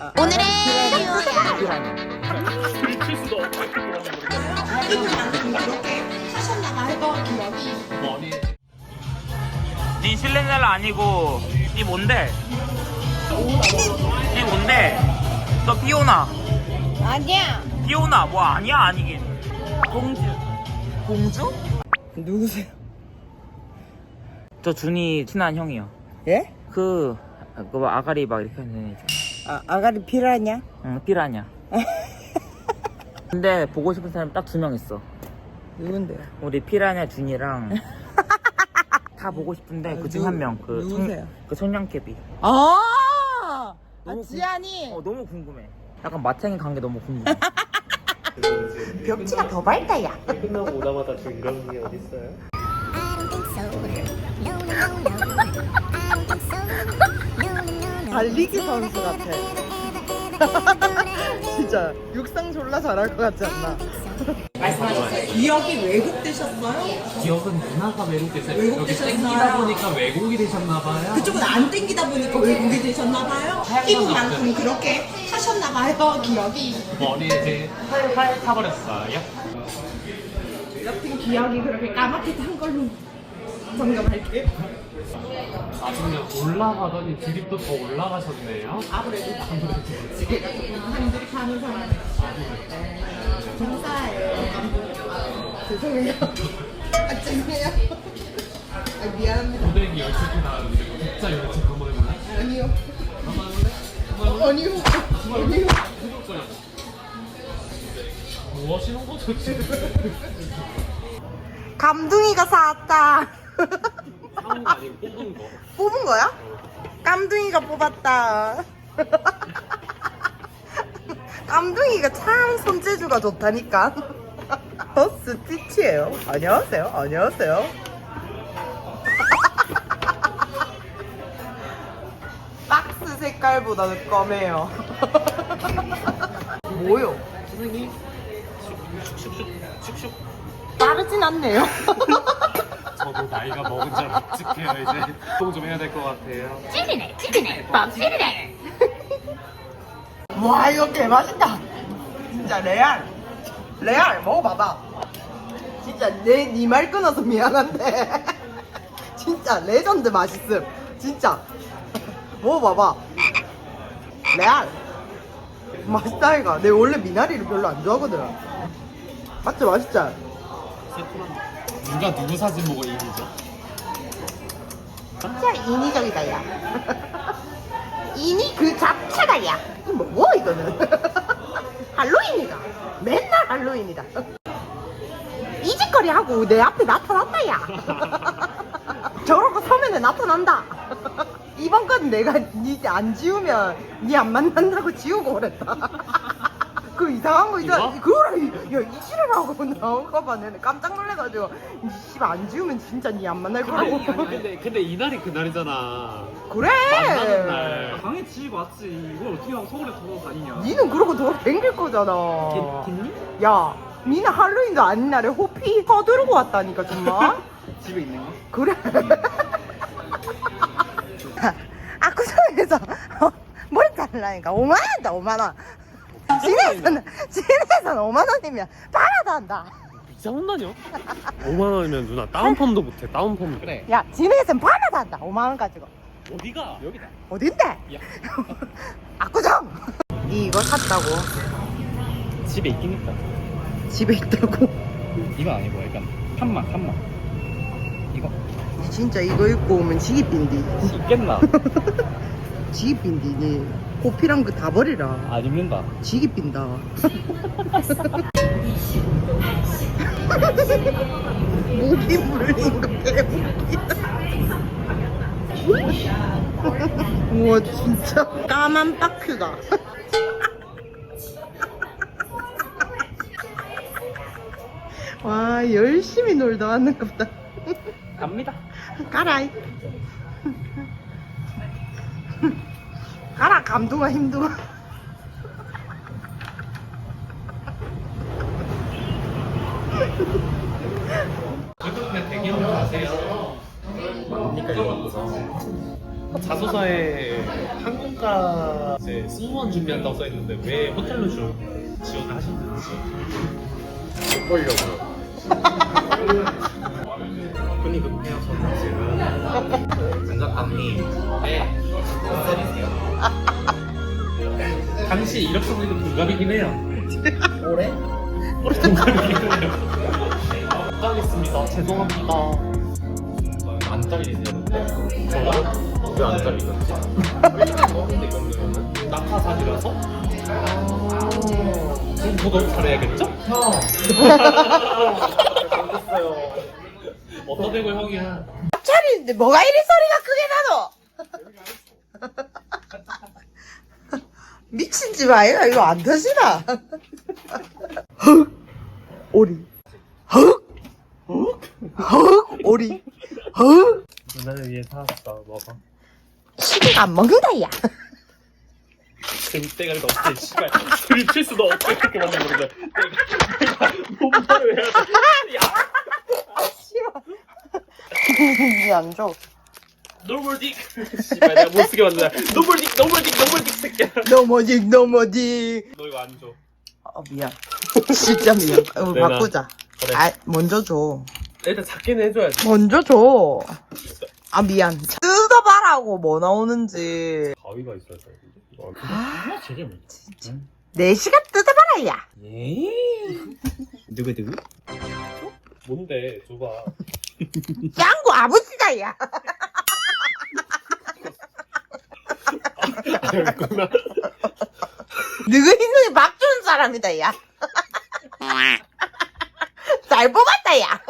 오늘의 듀오야 니 실내날라 아니고 니 뭔데? 니 뭔데? 너 피오나 아니야 피오나 뭐 아니야 아니긴 공주 공주? 누구세요? 저 준이 친한 형이요 예? 그, 그 아가리 막 이렇게 하는 애 있잖 아. 아, 아가리 피라냐? 응 삐라냐 근데 보고 싶은 사람 딱 두 명 있어 누군데요? 우리 피라냐 준이랑 다 보고 싶은데 그중 누- 한 명 그 누구세요? 그 청량캐비 아! 아, 너무 지안이! 어 너무 궁금해 약간 마탱이 관계 너무 궁금해 벽지가 더 밝다, 야. 끝나고 오자마자 준경이 어디 있어요? 달리기 선수 같아. 진짜 육상 졸라 잘할 것 같지 않나? 말씀하셨어요. 기억이 왜곡되셨어요? 기억은 누나가 외국에서 외국 여기. 땡기다 보니까 외국이 되셨나 봐요. 그쪽은 안 땡기다 보니까 왜곡이 되셨나봐요. 이분만큼 그렇게 하셨나봐요, 기억이. 머리 이제 활활 타버렸어요. 여튼 기억이 그렇게 까맣게 탄 걸로 점검할게요. 나중에 올라가더니 드립도 더 올라가셨네요. 아무래도 제가 조금 한들이 가는 사람이 정사예요. 죄송해요. 아, 죄송해요. 아, 미안합니다. 고데기 10개 나왔는데 진짜 10개 한번 해볼래? 아니요. 한번 해볼래? 한번 해볼래? 아니요. 아니요. 뭐 하시는 거죠 지금? 감둥이가 사왔다. 사온 거 아니고 뽑은 거. 뽑은 거야? 깜둥이가 뽑았다. 깜둥이가 참 손재주가 좋다니까. 더 스티치예요. 안녕하세요. 안녕하세요. 박스 색깔보다는 검해요. 뭐요? 선생님 슉슉슉 슉슉. 빠르진 않네요. 저도 나이가 먹은 줄 묵직해요 이제. 운동 좀 해야 될 것 같아요. 찌리네 찌리네. 뻥 찌리네. 와 이거 개맛있다. 진짜 레알. 레알 먹어봐봐. 진짜 내니말 끊어서 미안한데. 진짜 레전드 맛있음. 진짜. 먹어봐봐. 레알. 맛있다 이가 내 원래 미나리를 별로 안 좋아하거든. 맞지 맛있지? 새콤한 누가 누구 사진 보고 이기죠? 진짜 인위적이다 야. 인위 그 자체다 야. 뭐, 뭐 이거는. 할로윈이다. 맨날 할로윈이다. 이 짓거리 하고 내 앞에 나타났다 야. 저러고 서면에 나타난다. 이번 건 내가 니 안 지우면 니 안 만난다고 지우고 그랬다 그 이상한 거 있잖아 이거? 그거를 야이 지랄하고 나온 거 봐. 내가 깜짝 놀래가지고 씨발 안 지우면 진짜 니 안 만날 거라고 근데 근데 이날이 그날이잖아. 그래 만나는 날. 당했지 맞지 이걸 어떻게 하고 서울에 걸어 다니냐 니는 그러고 돌아댕길 거잖아. 겠니? 야, 니는 할로윈도 아닌 날에 호피 서두르고 왔다니까, 정말? 집에 있는 거? 그래. 아쿠성에서 머리 자르라니까 5만원다, 5만원. 진해에서는, 진해에서는 5만 원이면 빨아다 한다. 미쳤나요? 5만 원이면 누나 다운펌도 못해. 다운펌. 그래. 야, 진해에서는 빨아다 한다, 5만 원 가지고. 어디가? 여기다. 어딘데? 야. 아쿠정! 니 이거 샀다고. 집에 있긴 있다 집에 있다고. 이건 아니고 약간 한마 한마 이거 니 진짜 이거 입고 오면 지기빈디. 있겠나? 지기빈디. 니 코피랑 그 다 버리라. 안 입는다 지기 빈다. 목이 물린 거 개웃기다. 우와 진짜 까만 바큐다. 와 열심히 놀다 왔는 겁다. 갑니다 가라이. 가라 감동아 왔어. 자소서에 항공가 이제 승무원 준비한다고 써있는데 왜 호텔로 주, 지원을 하셨는지. 못 보려고요. 흔히 급해요 저는 지금 장 작가님의 셀이세요 당시 이력서 보니까 동갑이긴 해요 올해? 올해 동갑이긴 해요 못하겠습니다 죄송합니다 안 잘리시는데 저요? 왜안 잘리셨지? 근데 이거는 낙하산이라서? 더 너무 잘해야겠죠? 형! 잘못했어요 어디다 대고 형이야 차리는데 뭐가 이리 소리가 크게 나노? 미친지 마이가 이거 안 터지나? 헉! 오리. 헉! 헉! 오리. 헉! 누나를 위해 사왔어 먹어. 시계가 안 먹는다 야. 재밌대가리 없지 씨발. 들칠 수도 없고 이렇게 만든 건데 내가. 몸말을 해야 돼. 야! 안 줘. 노멀딕 씨발 내가 못쓰게 만든다 노멀딕 노멀딕 노멀딕 새끼야 넘어지 넘어지. 너 이거 안줘 어 미안. 진짜 미안. 어, 내놔. 바꾸자. 그래. 아 먼저 줘. 일단 작게는 해줘야지 먼저 줘. 아 미안. 뜯어봐라고 뭐 나오는지. 가위가 있어야 돼 이거 아 뭐. 네 시간 뜯어봐라 야. 예? 누구 누구? 뭔데 줘봐 짱구 아버지다 야. 알겠구나 너가 인생에 밥 주는 사람이다 야. 잘 뽑았다 야.